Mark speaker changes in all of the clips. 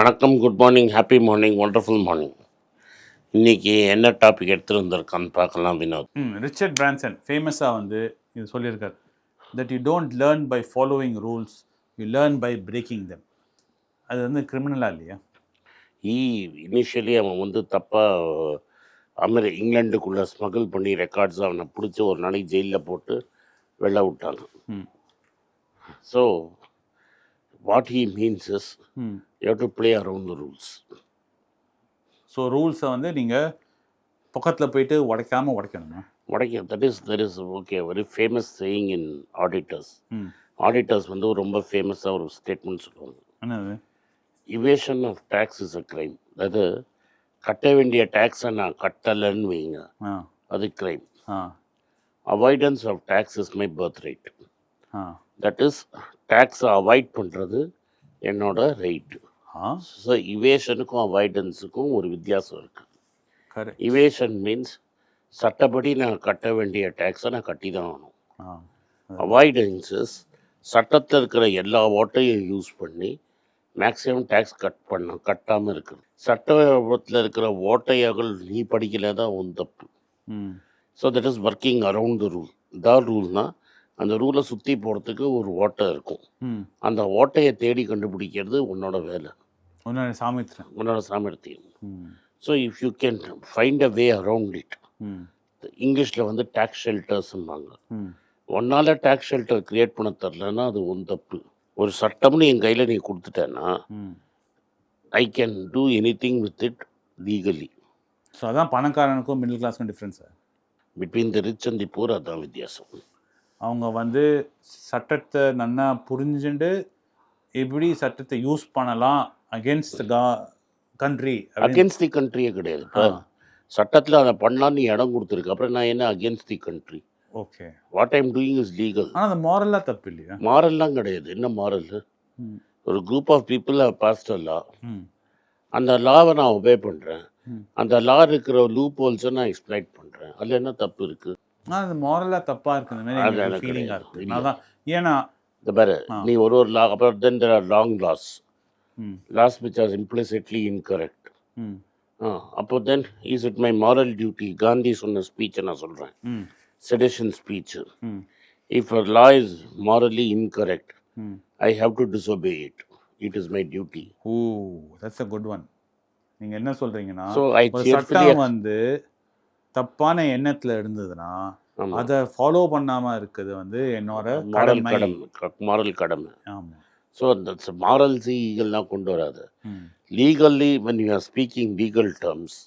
Speaker 1: வணக்கம் good morning happy morning wonderful morning இன்னைக்கு என்ன டாபிக் எடுத்துட்டு வந்திருக்கான்னு பார்க்கலாம் வினோத்.
Speaker 2: ரிச்சர்ட் பிரான்சன் ஃபேமஸாக வந்து இது சொல்லியிருக்கார். That you don't learn by following rules you learn by breaking them அது வந்து கிரிமினலாக இல்லையா?
Speaker 1: ஈ இனிஷியலி அவன் வந்து தப்பாக அமெரி இங்கிலாண்டுக்குள்ளே ஸ்மகிள் பண்ணி ரெக்கார்ட்ஸ் அவனை பிடிச்சி ஒரு நாளைக்கு ஜெயிலில் போட்டு வெளில விட்டாங்க. So what he means is you to play around the rules
Speaker 2: so ரூல்ஸை வந்து நீங்கள் பக்கத்தில் போயிட்டு உடைக்காம உடைக்கணுமா
Speaker 1: உடைக்க that is that is okay very famous saying in auditors auditors வந்து ரொம்ப ஃபேமஸாக ஒரு ஸ்டேட்மெண்ட் சொல்லுவாங்க.
Speaker 2: என்னது?
Speaker 1: Evasion of tax is a crime அதாவது கட்ட வேண்டிய டேக்ஸை நான் கட்டலைன்னு வைங்க. அது crime avoidance of tax is my birth right that is டேக்ஸை avoid பண்ணுறது என்னோட ரைட்டு ஸோ இவேஷனுக்கும் அவாய்டன்ஸுக்கும் ஒரு வித்தியாசம் இருக்குது இவேஷன் மீன்ஸ் சட்டப்படி நான் கட்ட வேண்டிய டேக்ஸை நான் கட்டி தான் ஆகணும் அவாய்டன்ஸஸ் சட்டத்தில் இருக்கிற எல்லா ஓட்டையும் யூஸ் பண்ணி மேக்ஸிமம் டேக்ஸ் கட் பண்ண கட்டாமல் இருக்குது சட்டத்தில் இருக்கிற ஓட்டையர்கள் நீ படிக்கல தான் உன் தப்பு. So that is working around the rule the ரூல்னா அந்த ரூலை சுற்றி போகிறதுக்கு ஒரு ஓட்டை இருக்கும். அந்த ஓட்டையை தேடி கண்டுபிடிக்கிறது உன்னோட வேலை.
Speaker 2: ஒன்று சாமித்திரன்
Speaker 1: உன்னோட சாமர்த்தியம் so if you can find a way around it
Speaker 2: hmm.
Speaker 1: இங்கிலீஷில் வந்து டேக்ஸ் ஷெல்டர்ஸ்ம்பாங்க ஒன்னால் டேக்ஸ் ஷெல்டர் கிரியேட் பண்ண தரலன்னா அது உன் தப்பு. ஒரு சட்டம்னு என் கையில் நீ கொடுத்துட்டேன்னா I can do anything with it legally
Speaker 2: so அதான் பணக்காரனுக்கும் middle கிளாஸ்க்கும் difference
Speaker 1: between the rich and the poor அதான் வித்தியாசம்.
Speaker 2: அவங்க வந்து சட்டத்தை நன்னா புரிஞ்சுண்டு எப்படி சட்டத்தை யூஸ் பண்ணலாம் அகேன்ஸ்ட் கா கண்ட்ரி
Speaker 1: அகேன்ஸ்ட் தி கண்ட்ரியே கிடையாது. சட்டத்தில் அதை பண்ணலான்னு நீ இடம் கொடுத்துருக்கு. அப்புறம் நான் என்ன against the country
Speaker 2: okay
Speaker 1: what I'm doing is legal
Speaker 2: ஆனால் அது மாரலாக தப்பு இல்லையா
Speaker 1: மாரல்லாம் கிடையாது. என்ன மாரல் ஒரு group of people passed law அந்த லாவை நான் ஒபே பண்ணுறேன். அந்த லா இருக்கிற லூப் ஹோல்ஸை நான் எக்ஸ்ப்ளைட் பண்ணுறேன் அதில் என்ன தப்பு இருக்குது
Speaker 2: அது மாரலாக தப்பாக இருக்கு. இந்த மாதிரி ஃபீலிங்காக. இருக்குது. அதான். ஏன்னா
Speaker 1: இந்த பாரு. நீ ஒரு ஒரு லா அப்புறம் then there are long laws laws which are implicitly incorrect அப்போ then is it my moral duty Gandhi சொன்ன ஸ்பீச்சை நான் சொல்கிறேன் sedition speech if a law is morally incorrect I have to disobey it it is my duty
Speaker 2: oh that's a good one நீங்கள் என்ன சொல்கிறீங்கன்னா
Speaker 1: so I
Speaker 2: வந்து தப்பான எண்ணத்தில் இருந்ததுன்னா அதை ஃபாலோ பண்ணாமல் இருக்குது வந்து என்னோட கடமை.
Speaker 1: மாரல் கடமை.
Speaker 2: ஆமாம்
Speaker 1: ஸோ அந்த மாரல்ஸ் ஈகல்லாம் கொண்டு வராது. Legally when you are speaking legal terms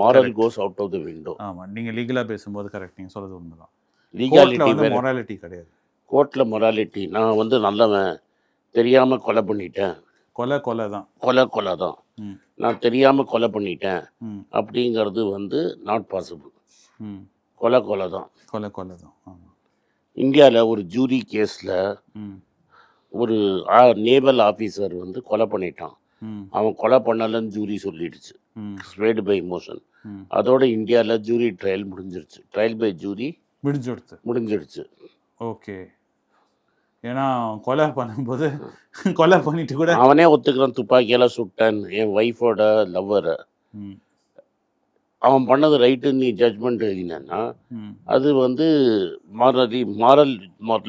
Speaker 1: moral goes out of the window
Speaker 2: ஆமாம் நீங்கள் லீகலாக பேசும்போது கரெக்ட் நீங்கள் சொல்கிறது உண்மைதான்.
Speaker 1: லீகாலிட்டி
Speaker 2: மொராலிட்டி கிடையாது.
Speaker 1: கோர்ட்டில் மொராலிட்டி நான் வந்து நல்லவன் தெரியாமல் கொலை பண்ணிட்டேன்.
Speaker 2: கொலை கொலை தான்.
Speaker 1: கொலை கொலை தான். நான் தெரியாமல் கொலை பண்ணிட்டேன் அப்படிங்கிறது வந்து நாட் பாசிபிள் கொலை கொலை தான்.
Speaker 2: கொலை கொலை தான்.
Speaker 1: இந்தியாவில் ஒரு ஜூரி கேஸில் ஒரு நேவல் ஆஃபீஸர் வந்து கொலை பண்ணிட்டான். அவன் கொலை பண்ணலன்னு ஜூரி சொல்லிடுச்சு. ஸ்வேடு பை மோஷன் அதோட இந்தியாவில் ஜூரி ட்ரையல் முடிஞ்சிருச்சு. ட்ரையல் பை ஜூரி
Speaker 2: முடிஞ்சு கொடுத்து.
Speaker 1: முடிஞ்சிருச்சு.
Speaker 2: ஓகே. ஏன்னா கொலை பண்ணும்போது கொலை பண்ணிட்டு கூட
Speaker 1: அவனே ஒத்துக்கிறான் துப்பாக்கியால் சுட்டேன் என் ஒய்ஃபோட லவ்வரை அவன் பண்ணது ரைட்டுன்னு நீ ஜட்ஜ்மெண்ட் எழுதினேன்னா
Speaker 2: ம்.
Speaker 1: அது வந்து morally moral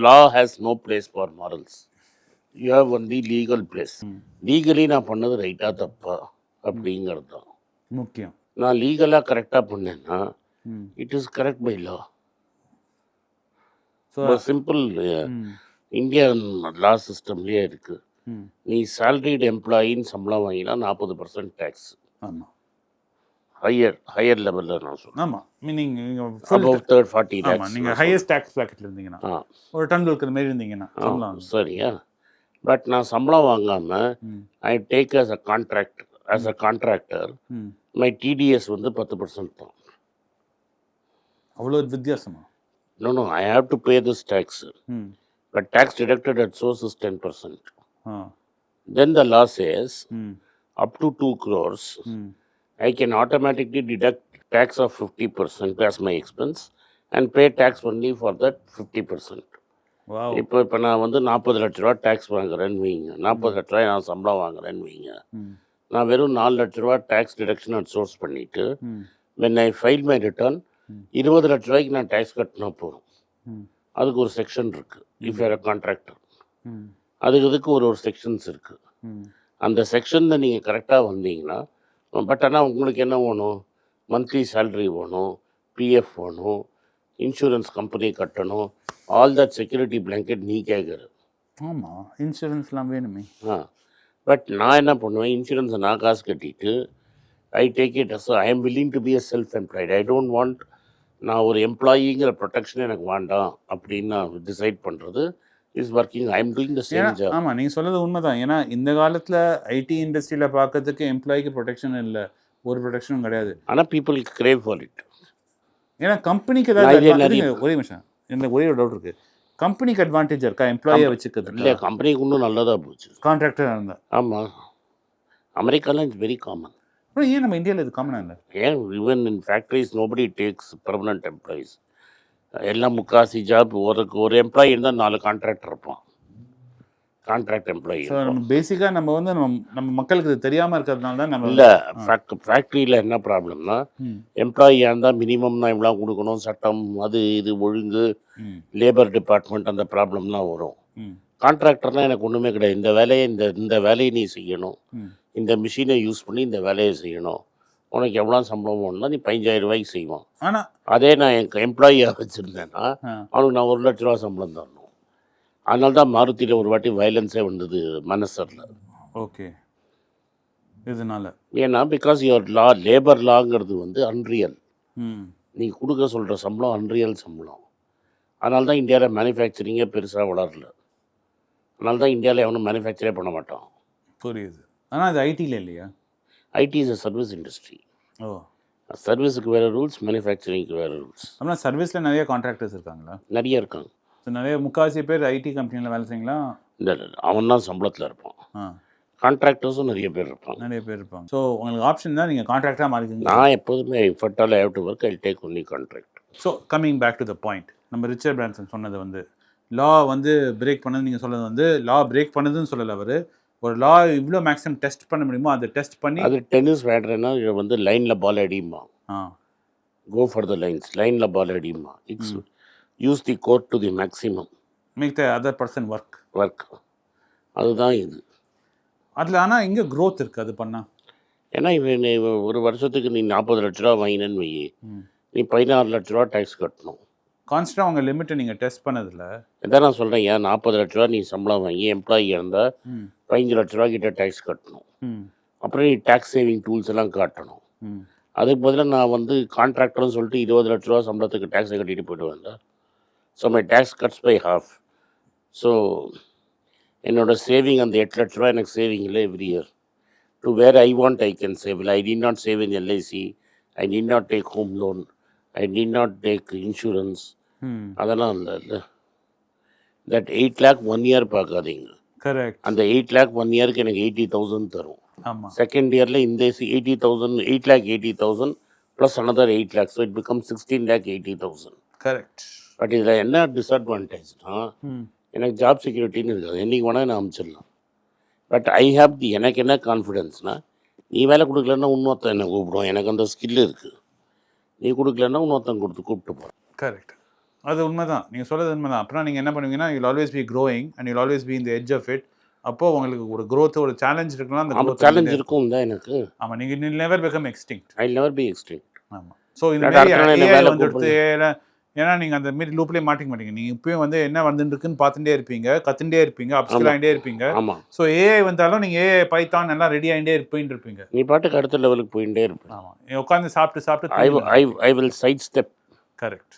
Speaker 1: law has no place for morals you have only legal place. Legally நான் பண்ணது ரைட்டா தப்பா? அப்படிங்கிறது தான்
Speaker 2: முக்கியம்.
Speaker 1: நான் லீகலாக கரெக்டாக பண்ணேன்னா it is correct by law simple Indian law சிஸ்டம்லேயே இருக்குது நீ சேலரிடு எம்ப்ளாயின்னு சம்பளம் வாங்கினா நாற்பது பர்சன்ட் டேக்ஸ்
Speaker 2: ஆமாம்
Speaker 1: ஹையர் ஹையர் லெவலில் நான் சொல்கிறேன்
Speaker 2: ஆமாம் மீனிங்
Speaker 1: அபவ் தேர்ட் ஃபார்ட்டி
Speaker 2: ஆமாம் நீங்கள் ஹையஸ்ட் டேக்ஸ் பேக்கெட்டில் இருந்தீங்கன்னா ஒரு டன் இருக்கிற மாதிரி இருந்தீங்கன்னா
Speaker 1: சரியா? பட் நான் சம்பளம் வாங்காமல் I take a contract as a contractor
Speaker 2: ம்.
Speaker 1: மை டிடிஎஸ் வந்து பத்து பர்சன்ட் தான்.
Speaker 2: அவ்வளோ வித்தியாசமா?
Speaker 1: No no I have to pay this tax but tax deducted at source percent
Speaker 2: ah
Speaker 1: then the law says
Speaker 2: hmm
Speaker 1: up to two crores
Speaker 2: hmm
Speaker 1: I can automatically deduct tax of fifty percent as my expense and pay tax only for that fifty percent
Speaker 2: wow
Speaker 1: இப்போ இப்போ நான் வந்து நாற்பது லட்ச ரூபா tax வாங்குறேன்னு வைங்க. நாற்பது லட்ச ரூபாய் நான் சம்பளம் வாங்குறேன்னு வைங்க.
Speaker 2: ம்
Speaker 1: நான் வெறும் நாலு லட்ச ரூபா டேக்ஸ் டிடக்ஷன் சோர்ஸ் பண்ணிவிட்டு
Speaker 2: ம்
Speaker 1: when I file my return. இருபது லட்ச ரூபாய்க்கு நான் டேக்ஸ் கட்டினா போதும்.
Speaker 2: ம்
Speaker 1: அதுக்கு ஒரு செக்ஷன் இருக்குது இஃப் யூர் கான்ட்ராக்டர்
Speaker 2: ம்.
Speaker 1: அதுக்கு இதுக்கு ஒரு ஒரு செக்ஷன்ஸ் இருக்குது அந்த செக்ஷனில் நீங்கள் கரெக்டாக வந்தீங்கன்னா பட் ஆனால் உங்களுக்கு என்ன வேணும்? மந்த்லி சேலரி வேணும் பிஎஃப் வேணும் இன்சூரன்ஸ் கம்பெனி கட்டணும் ஆல் தட் செக்யூரிட்டி பிளாங்கெட் நீ கேட்குற
Speaker 2: ஆமாம் இன்சூரன்ஸ்லாம் வேணுமே.
Speaker 1: ஆ. பட் நான் என்ன பண்ணுவேன்? இன்சூரன்ஸை நான் காசு கட்டிட்டு I take it as I am willing to be a self employed I don't want நான் ஒரு எம்ப்ளாயிங்கிற ப்ரொடெக்ஷன் எனக்கு வேண்டாம் அப்படின்னு நான் டிசைட் பண்ணுறது is working I am doing the same job
Speaker 2: ஆமாம் நீங்கள் சொல்றது உண்மைதான். ஏன்னா இந்த காலத்தில் ஐடி இண்டஸ்ட்ரியில் பார்க்கறதுக்கு எம்ப்ளாய்க்கு ப்ரொடெக்ஷன் இல்லை. ஒரு ப்ரொடெக்ஷனும் கிடையாது.
Speaker 1: ஆனால் பீப்புளுக்கு கிரேவ் ஃபார் இட்
Speaker 2: ஏன்னா கம்பெனிக்கு ஏதாவது ஒரே நிமிஷம். எனக்கு ஒரே ஒரு டவுட் இருக்குது கம்பெனிக்கு அட்வான்டேஜ் இருக்கா? எம்ப்ளாயை வச்சுக்கிறது
Speaker 1: இல்லை கம்பெனிக்கு இன்னும் நல்லதாக போச்சு.
Speaker 2: கான்ட்ராக்டராக இருந்தால்
Speaker 1: ஆமாம் அமெரிக்காலாம் இட்ஸ் வெரி காமன்
Speaker 2: அப்புறம் ஏன் நம்ம இந்தியாவில் இது காமனாக இல்லை?
Speaker 1: ஏன் even in factories nobody takes permanent employees எல்லாம் முக்காசி ஜாப் ஒரு ஒரு எம்ப்ளாயி இருந்தால் நாலு கான்ட்ராக்ட் இருப்பான். கான்ட்ராக்ட் எம்ப்ளாயி
Speaker 2: ஸோ நம்ம பேசிக்காக நம்ம வந்து நம்ம நம்ம மக்களுக்கு இது தெரியாமல் இருக்கிறதுனால தான் நம்ம
Speaker 1: இல்லை ஃபேக்ட்ரியில் என்ன ப்ராப்ளம்னா எம்ப்ளாயியாக இருந்தால் மினிமம் நான் இவ்வளோ கொடுக்கணும் சட்டம் அது இது ஒழுங்கு லேபர் டிபார்ட்மெண்ட் அந்த ப்ராப்ளம்லாம் வரும். கான்ட்ராக்டர்னால் எனக்கு ஒன்றுமே கிடையாது. இந்த வேலையை இந்த இந்த வேலையை நீ செய்யணும். இந்த மிஷினை யூஸ் பண்ணி இந்த வேலையை செய்யணும். உனக்கு எவ்வளோ சம்பளம் வேணும்னா நீ பதினஞ்சாயிரம் ரூபாய்க்கு செய்வான்.
Speaker 2: ஆனா
Speaker 1: அதே நான் என் எம்ப்ளாயியாக வச்சுருந்தேன்னா அவனுக்கு நான் ஒரு லட்ச ரூபா சம்பளம் தரணும். அதனால தான் மாருதியில் ஒரு வாட்டி வயலன்ஸே வந்தது மனசரில்.
Speaker 2: ஓகே. இதனால
Speaker 1: ஏன்னா பிகாஸ் யுவர் லா லேபர் லாங்கிறது வந்து அன்ரியல் நீ கொடுக்க சொல்கிற சம்பளம் அன்ரியல் சம்பளம். அதனால தான் இந்தியாவில் மேனுஃபேக்சரிங்கே பெருசாக வளரல. அதனால தான் இந்தியாவில் எவனும் மேனுஃபேக்சரே பண்ண மாட்டான்.
Speaker 2: புரியுது. ஆனால் அது ஐடியில் இல்லையா?
Speaker 1: IT is a service industry
Speaker 2: oh.
Speaker 1: சர்வீஸுக்கு வேறு ரூல்ஸ் மேனுஃபேக்சரிங்க்கு வேறு ரூல்ஸ்
Speaker 2: அப்படின்னா சர்வீஸில் நிறைய கான்ட்ராக்டர்ஸ் இருக்காங்களா?
Speaker 1: நிறைய இருக்காங்க.
Speaker 2: ஸோ நிறைய முக்காவாசி பேர் ஐடி கம்பெனியில் வேலை செய்யுங்களா
Speaker 1: இந்த அவன் தான் சம்பளத்தில் இருப்பான். கான்ட்ராக்டர்ஸும் நிறைய பேர் இருப்பாங்க.
Speaker 2: நிறைய பேர் இருப்பாங்க. ஸோ உங்களுக்கு ஆப்ஷன் தான் நீங்கள் கான்ட்ராக்டாக மாறிக்கிங்க.
Speaker 1: நான் எப்போதுமே ஃபர்டால் have to work I take only contract
Speaker 2: so coming back to the point நம்ம ரிச்சர்ட் பிரான்சன் சொன்னது வந்து லா வந்து பிரேக் பண்ணது நீங்கள் சொன்னது வந்து லா பிரேக் பண்ணதுன்னு சொல்லலை அவர். ஒரு லா இவ்வளோ மேக்ஸிமம் டெஸ்ட் பண்ண முடியுமோ அதை டெஸ்ட் பண்ணி
Speaker 1: அது டென்னிஸ் விளையாடுறேன்னா வந்து லைனில் பால் அடியுமா?
Speaker 2: ஆ.
Speaker 1: கோ ஃபார் த லைன்ஸ் லைனில் பால் அடியுமா? It's use the court to the maximum
Speaker 2: make the other person work
Speaker 1: work அதுதான் இது.
Speaker 2: அதில் ஆனால் இங்கே growth இருக்குது அது பண்ணால்
Speaker 1: ஏன்னா இவன் ஒரு வருஷத்துக்கு நீ நாற்பது லட்ச ரூபா வாங்கினேன்னு வை நீ பதினாறு லட்ச ரூபா டேக்ஸ் கட்டணும்.
Speaker 2: கான்ஸ்டன்டாக அவங்க லிமிட்டை நீங்கள் டெஸ்ட் பண்ணதில்?
Speaker 1: இதான் நான் சொல்கிறேன் ஏன் நாற்பது லட்ச ரூபா நீ சம்பளம் வாங்கி எம்ப்ளாயி இருந்தால் பதினஞ்சு லட்ச ரூபா கிட்ட டேக்ஸ் கட்டணும். அப்புறம் நீ டேக்ஸ் சேவிங் டூல்ஸ் எல்லாம் காட்டணும். அதுக்கு பதிலாக நான் வந்து கான்ட்ராக்டர்னு சொல்லிட்டு இருபது லட்ச ரூபா சம்பளத்துக்கு டேக்ஸை கட்டிட்டு போயிடுவேன் so my tax cuts by half so என்னோட சேவிங் அந்த எட்டு லட்ச ரூபா எனக்கு சேவிங் இல்லை every year to where I want I can save I need not save in LIC I need not take home loan I need not take insurance அதெல்லாம் இல்லை that eight lakh one year பார்க்காதீங்க.
Speaker 2: Correct
Speaker 1: அந்த eight lakh one இயருக்கு எனக்கு eighty thousand தரும். Second இயரில் இந்த eighty thousand eight lakh eighty thousand plus another eight lakh so it become sixteen lakh eighty thousand
Speaker 2: correct
Speaker 1: but இதில் என்ன டிஸ்அட்வான்டேஜ்னா
Speaker 2: ம்
Speaker 1: எனக்கு ஜாப் செக்யூரிட்டின்னு இருக்காது. என்றைக்கு வேணால் நான் அனுப்பிச்சிடலாம் பட் ஐ ஹாவ் தி எனக்கு என்ன கான்ஃபிடென்ஸ்னால் நீ வேலை கொடுக்கலன்னா இன்னொருத்தன் என்னை கூப்பிடுவோம் எனக்கு அந்த ஸ்கில் இருக்குது நீ கொடுக்கலன்னா இன்னொருத்தன் கொடுத்து கூப்பிட்டு போகிறேன்
Speaker 2: கரெக்ட் அது உண்மைதான். நீங்கள் சொல்கிறது உண்மைதான். அப்புறம் நீங்கள் என்ன பண்ணுவீங்கன்னா you'll always be growing and you'll always be இந்த எட்ஜ் ஆஃப் இட் அப்போ உங்களுக்கு ஒரு growth ஒரு சேலஞ்ச் இருக்குன்னா அந்த
Speaker 1: ஆமாம் சேலஞ்ச் இருக்கும் தான் எனக்கு.
Speaker 2: ஆமா நீங்கள் never become extinct
Speaker 1: I never be extinct
Speaker 2: ஆமா. ஸோ இந்த மாதிரி வந்துடுத்து ஏன்னா- நீங்கள் அந்த மாரி லூப்லேயே மாட்டிக்க மாட்டீங்க. நீங்கள் இப்பயும் வந்து என்ன வந்துட்டு இருக்குன்னு பார்த்துட்டே இருப்பீங்க கத்துட்டே இருப்பீங்க அப்ஸ்கில் ஆகிட்டே இருப்பீங்க.
Speaker 1: ஆமாம்
Speaker 2: ஸோ ஏஐ வந்தாலும் நீங்கள் ஏஐ பைத்தான் எல்லாம் ரெடி ஆகிட்டே இருப்பீன்னு இருப்பீங்க.
Speaker 1: நீ பாட்டுக்கு அடுத்த லெவலுக்கு போயிட்டே இருப்பேன்
Speaker 2: ஆமாம் உட்காந்து சாப்பிட்டு சாப்பிட்டு
Speaker 1: I I will side step
Speaker 2: correct